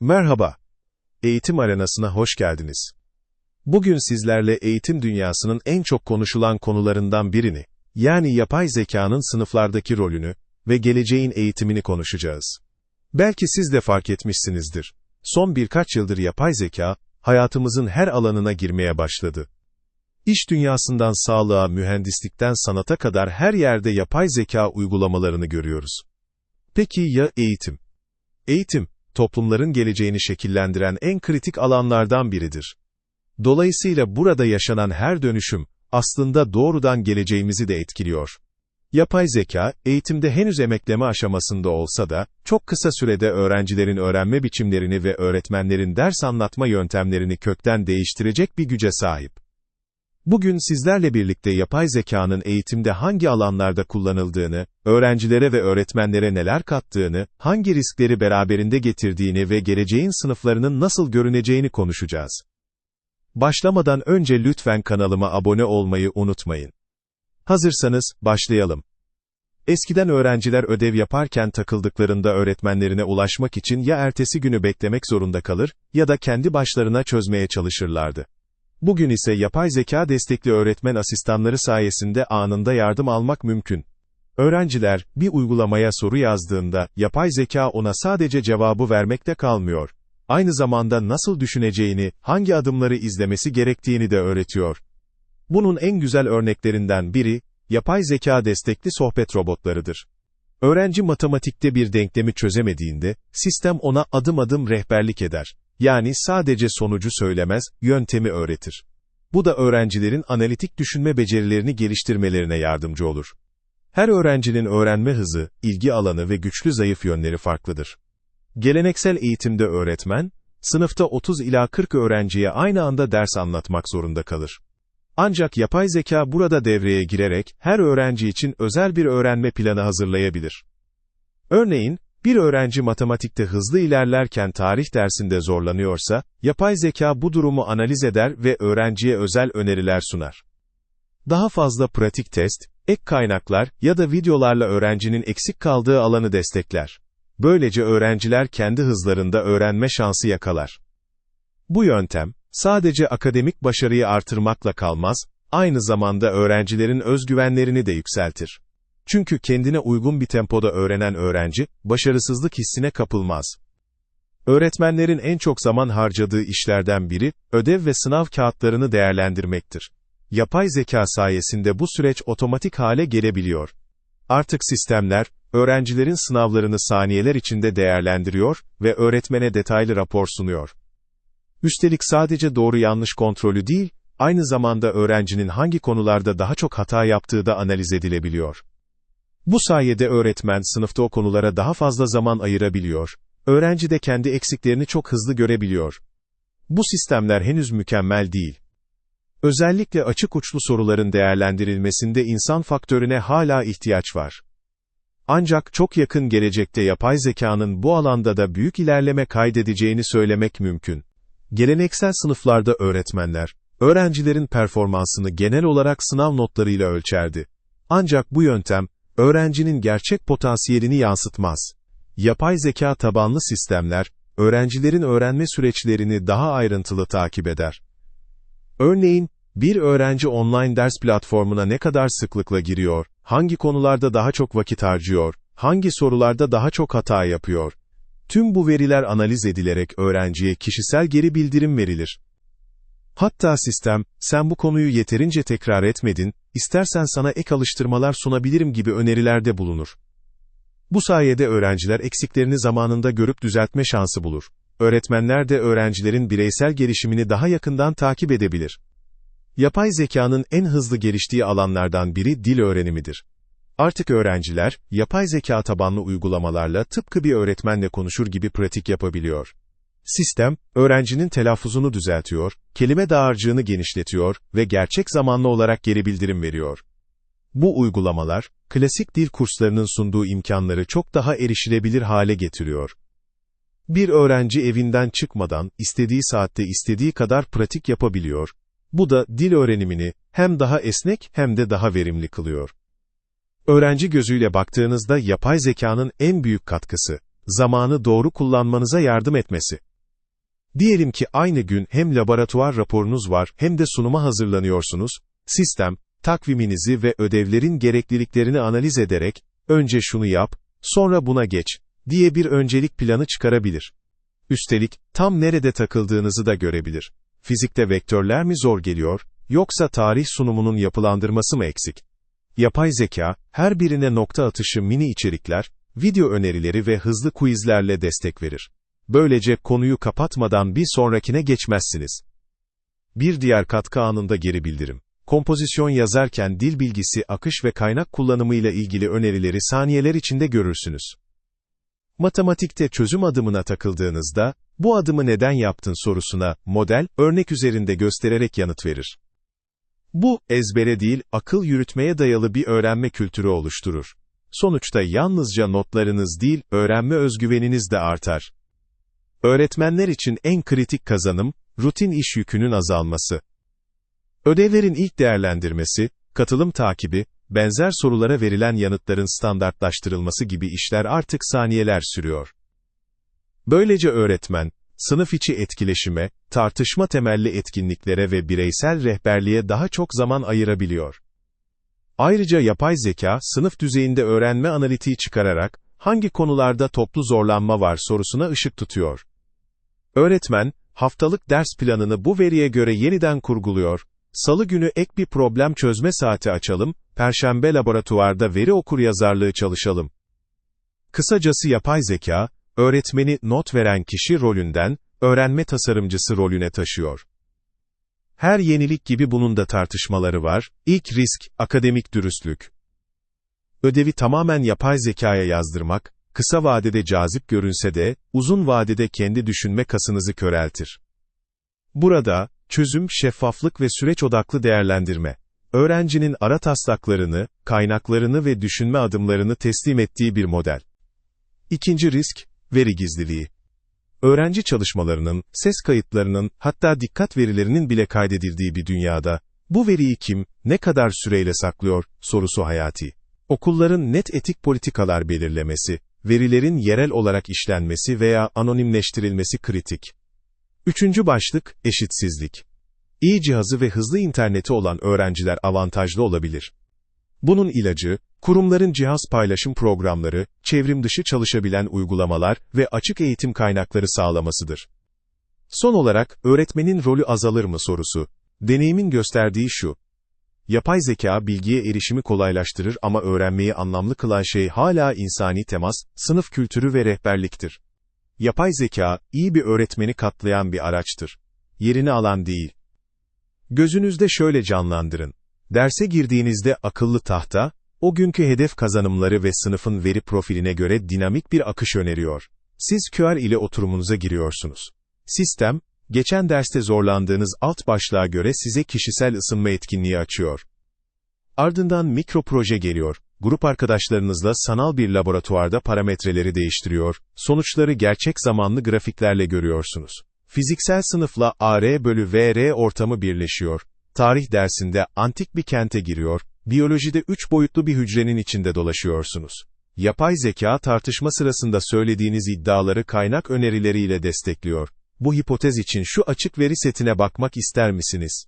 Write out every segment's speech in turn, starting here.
Merhaba. Eğitim arenasına hoş geldiniz. Bugün sizlerle eğitim dünyasının en çok konuşulan konularından birini, yani yapay zekanın sınıflardaki rolünü ve geleceğin eğitimini konuşacağız. Belki siz de fark etmişsinizdir. Son birkaç yıldır yapay zeka, hayatımızın her alanına girmeye başladı. İş dünyasından sağlığa, mühendislikten sanata kadar her yerde yapay zeka uygulamalarını görüyoruz. Peki ya eğitim? Eğitim, toplumların geleceğini şekillendiren en kritik alanlardan biridir. Dolayısıyla burada yaşanan her dönüşüm, aslında doğrudan geleceğimizi de etkiliyor. Yapay zeka, eğitimde henüz emekleme aşamasında olsa da, çok kısa sürede öğrencilerin öğrenme biçimlerini ve öğretmenlerin ders anlatma yöntemlerini kökten değiştirecek bir güce sahip. Bugün sizlerle birlikte yapay zekanın eğitimde hangi alanlarda kullanıldığını, öğrencilere ve öğretmenlere neler kattığını, hangi riskleri beraberinde getirdiğini ve geleceğin sınıflarının nasıl görüneceğini konuşacağız. Başlamadan önce lütfen kanalıma abone olmayı unutmayın. Hazırsanız, başlayalım. Eskiden öğrenciler ödev yaparken takıldıklarında öğretmenlerine ulaşmak için ya ertesi günü beklemek zorunda kalır, ya da kendi başlarına çözmeye çalışırlardı. Bugün ise yapay zeka destekli öğretmen asistanları sayesinde anında yardım almak mümkün. Öğrenciler, bir uygulamaya soru yazdığında, yapay zeka ona sadece cevabı vermekte kalmıyor. Aynı zamanda nasıl düşüneceğini, hangi adımları izlemesi gerektiğini de öğretiyor. Bunun en güzel örneklerinden biri, yapay zeka destekli sohbet robotlarıdır. Öğrenci matematikte bir denklemi çözemediğinde, sistem ona adım adım rehberlik eder. Yani sadece sonucu söylemez, yöntemi öğretir. Bu da öğrencilerin analitik düşünme becerilerini geliştirmelerine yardımcı olur. Her öğrencinin öğrenme hızı, ilgi alanı ve güçlü zayıf yönleri farklıdır. Geleneksel eğitimde öğretmen, sınıfta 30 ila 40 öğrenciye aynı anda ders anlatmak zorunda kalır. Ancak yapay zeka burada devreye girerek her öğrenci için özel bir öğrenme planı hazırlayabilir. Örneğin, bir öğrenci matematikte hızlı ilerlerken tarih dersinde zorlanıyorsa, yapay zeka bu durumu analiz eder ve öğrenciye özel öneriler sunar. Daha fazla pratik test, ek kaynaklar ya da videolarla öğrencinin eksik kaldığı alanı destekler. Böylece öğrenciler kendi hızlarında öğrenme şansı yakalar. Bu yöntem, sadece akademik başarıyı artırmakla kalmaz, aynı zamanda öğrencilerin özgüvenlerini de yükseltir. Çünkü kendine uygun bir tempoda öğrenen öğrenci, başarısızlık hissine kapılmaz. Öğretmenlerin en çok zaman harcadığı işlerden biri, ödev ve sınav kağıtlarını değerlendirmektir. Yapay zeka sayesinde bu süreç otomatik hale gelebiliyor. Artık sistemler, öğrencilerin sınavlarını saniyeler içinde değerlendiriyor ve öğretmene detaylı rapor sunuyor. Üstelik sadece doğru yanlış kontrolü değil, aynı zamanda öğrencinin hangi konularda daha çok hata yaptığı da analiz edilebiliyor. Bu sayede öğretmen sınıfta o konulara daha fazla zaman ayırabiliyor, öğrenci de kendi eksiklerini çok hızlı görebiliyor. Bu sistemler henüz mükemmel değil. Özellikle açık uçlu soruların değerlendirilmesinde insan faktörüne hala ihtiyaç var. Ancak çok yakın gelecekte yapay zekanın bu alanda da büyük ilerleme kaydedeceğini söylemek mümkün. Geleneksel sınıflarda öğretmenler, öğrencilerin performansını genel olarak sınav notlarıyla ölçerdi. Ancak bu yöntem, öğrencinin gerçek potansiyelini yansıtmaz. Yapay zeka tabanlı sistemler, öğrencilerin öğrenme süreçlerini daha ayrıntılı takip eder. Örneğin, bir öğrenci online ders platformuna ne kadar sıklıkla giriyor, hangi konularda daha çok vakit harcıyor, hangi sorularda daha çok hata yapıyor. Tüm bu veriler analiz edilerek öğrenciye kişisel geri bildirim verilir. Hatta sistem, sen bu konuyu yeterince tekrar etmedin, istersen sana ek alıştırmalar sunabilirim gibi önerilerde bulunur. Bu sayede öğrenciler eksiklerini zamanında görüp düzeltme şansı bulur. Öğretmenler de öğrencilerin bireysel gelişimini daha yakından takip edebilir. Yapay zekanın en hızlı geliştiği alanlardan biri dil öğrenimidir. Artık öğrenciler, yapay zeka tabanlı uygulamalarla tıpkı bir öğretmenle konuşur gibi pratik yapabiliyor. Sistem, öğrencinin telaffuzunu düzeltiyor, kelime dağarcığını genişletiyor ve gerçek zamanlı olarak geri bildirim veriyor. Bu uygulamalar, klasik dil kurslarının sunduğu imkanları çok daha erişilebilir hale getiriyor. Bir öğrenci evinden çıkmadan, istediği saatte istediği kadar pratik yapabiliyor. Bu da dil öğrenimini hem daha esnek hem de daha verimli kılıyor. Öğrenci gözüyle baktığınızda yapay zekanın en büyük katkısı, zamanı doğru kullanmanıza yardım etmesi. Diyelim ki aynı gün hem laboratuvar raporunuz var hem de sunuma hazırlanıyorsunuz, sistem, takviminizi ve ödevlerin gerekliliklerini analiz ederek, önce şunu yap, sonra buna geç, diye bir öncelik planı çıkarabilir. Üstelik, tam nerede takıldığınızı da görebilir. Fizikte vektörler mi zor geliyor, yoksa tarih sunumunun yapılandırması mı eksik? Yapay zeka, her birine nokta atışı mini içerikler, video önerileri ve hızlı quizlerle destek verir. Böylece konuyu kapatmadan bir sonrakine geçmezsiniz. Bir diğer katkı anında geri bildirim. Kompozisyon yazarken dil bilgisi, akış ve kaynak kullanımıyla ilgili önerileri saniyeler içinde görürsünüz. Matematikte çözüm adımına takıldığınızda, bu adımı neden yaptın sorusuna, model, örnek üzerinde göstererek yanıt verir. Bu, ezbere değil, akıl yürütmeye dayalı bir öğrenme kültürü oluşturur. Sonuçta yalnızca notlarınız değil, öğrenme özgüveniniz de artar. Öğretmenler için en kritik kazanım, rutin iş yükünün azalması. Ödevlerin ilk değerlendirmesi, katılım takibi, benzer sorulara verilen yanıtların standartlaştırılması gibi işler artık saniyeler sürüyor. Böylece öğretmen, sınıf içi etkileşime, tartışma temelli etkinliklere ve bireysel rehberliğe daha çok zaman ayırabiliyor. Ayrıca yapay zeka, sınıf düzeyinde öğrenme analitiği çıkararak, hangi konularda toplu zorlanma var sorusuna ışık tutuyor. Öğretmen, haftalık ders planını bu veriye göre yeniden kurguluyor, Salı günü ek bir problem çözme saati açalım, Perşembe laboratuvarda veri okur yazarlığı çalışalım. Kısacası yapay zeka, öğretmeni not veren kişi rolünden, öğrenme tasarımcısı rolüne taşıyor. Her yenilik gibi bunun da tartışmaları var. İlk risk, akademik dürüstlük. Ödevi tamamen yapay zekaya yazdırmak, kısa vadede cazip görünse de, uzun vadede kendi düşünme kasınızı köreltir. Burada, çözüm, şeffaflık ve süreç odaklı değerlendirme. Öğrencinin ara taslaklarını, kaynaklarını ve düşünme adımlarını teslim ettiği bir model. İkinci risk, veri gizliliği. Öğrenci çalışmalarının, ses kayıtlarının, hatta dikkat verilerinin bile kaydedildiği bir dünyada, bu veriyi kim, ne kadar süreyle saklıyor, sorusu hayati. Okulların net etik politikalar belirlemesi, verilerin yerel olarak işlenmesi veya anonimleştirilmesi kritik. Üçüncü başlık, eşitsizlik. İyi cihazı ve hızlı interneti olan öğrenciler avantajlı olabilir. Bunun ilacı, kurumların cihaz paylaşım programları, çevrim dışı çalışabilen uygulamalar ve açık eğitim kaynakları sağlamasıdır. Son olarak, öğretmenin rolü azalır mı sorusu. Deneyimin gösterdiği şu. Yapay zeka bilgiye erişimi kolaylaştırır ama öğrenmeyi anlamlı kılan şey hala insani temas, sınıf kültürü ve rehberliktir. Yapay zeka, iyi bir öğretmeni katlayan bir araçtır. Yerini alan değil. Gözünüzde şöyle canlandırın. Derse girdiğinizde akıllı tahta, o günkü hedef kazanımları ve sınıfın veri profiline göre dinamik bir akış öneriyor. Siz QR ile oturumunuza giriyorsunuz. Sistem, geçen derste zorlandığınız alt başlığa göre size kişisel ısınma etkinliği açıyor. Ardından mikro proje geliyor. Grup arkadaşlarınızla sanal bir laboratuvarda parametreleri değiştiriyor, sonuçları gerçek zamanlı grafiklerle görüyorsunuz. Fiziksel sınıfla AR bölü VR ortamı birleşiyor. Tarih dersinde antik bir kente giriyor, biyolojide üç boyutlu bir hücrenin içinde dolaşıyorsunuz. Yapay zeka tartışma sırasında söylediğiniz iddiaları kaynak önerileriyle destekliyor. Bu hipotez için şu açık veri setine bakmak ister misiniz?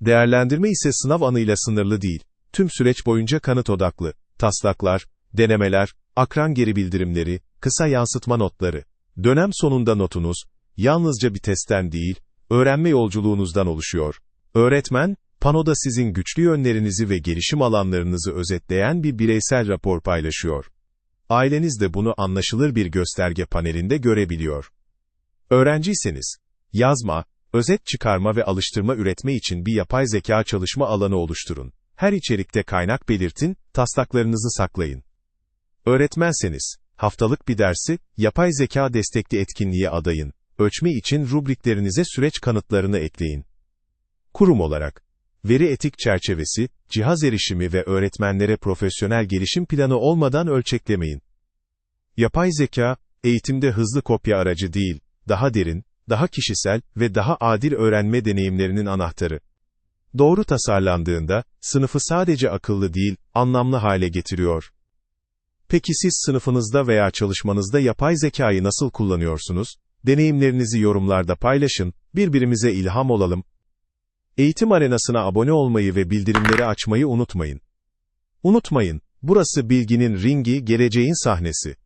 Değerlendirme ise sınav anıyla sınırlı değil. Tüm süreç boyunca kanıt odaklı. Taslaklar, denemeler, akran geri bildirimleri, kısa yansıtma notları. Dönem sonunda notunuz, yalnızca bir testten değil, öğrenme yolculuğunuzdan oluşuyor. Öğretmen, panoda sizin güçlü yönlerinizi ve gelişim alanlarınızı özetleyen bir bireysel rapor paylaşıyor. Aileniz de bunu anlaşılır bir gösterge panelinde görebiliyor. Öğrenciyseniz, yazma, özet çıkarma ve alıştırma üretme için bir yapay zeka çalışma alanı oluşturun. Her içerikte kaynak belirtin, taslaklarınızı saklayın. Öğretmenseniz, haftalık bir dersi, yapay zeka destekli etkinliğe adayın. Ölçme için rubriklerinize süreç kanıtlarını ekleyin. Kurum olarak, veri etik çerçevesi, cihaz erişimi ve öğretmenlere profesyonel gelişim planı olmadan ölçeklemeyin. Yapay zeka, eğitimde hızlı kopya aracı değil, daha derin, daha kişisel ve daha adil öğrenme deneyimlerinin anahtarı. Doğru tasarlandığında, sınıfı sadece akıllı değil, anlamlı hale getiriyor. Peki siz sınıfınızda veya çalışmanızda yapay zekayı nasıl kullanıyorsunuz? Deneyimlerinizi yorumlarda paylaşın, birbirimize ilham olalım. Eğitim Arenası'na abone olmayı ve bildirimleri açmayı unutmayın. Unutmayın, burası bilginin ringi, geleceğin sahnesi.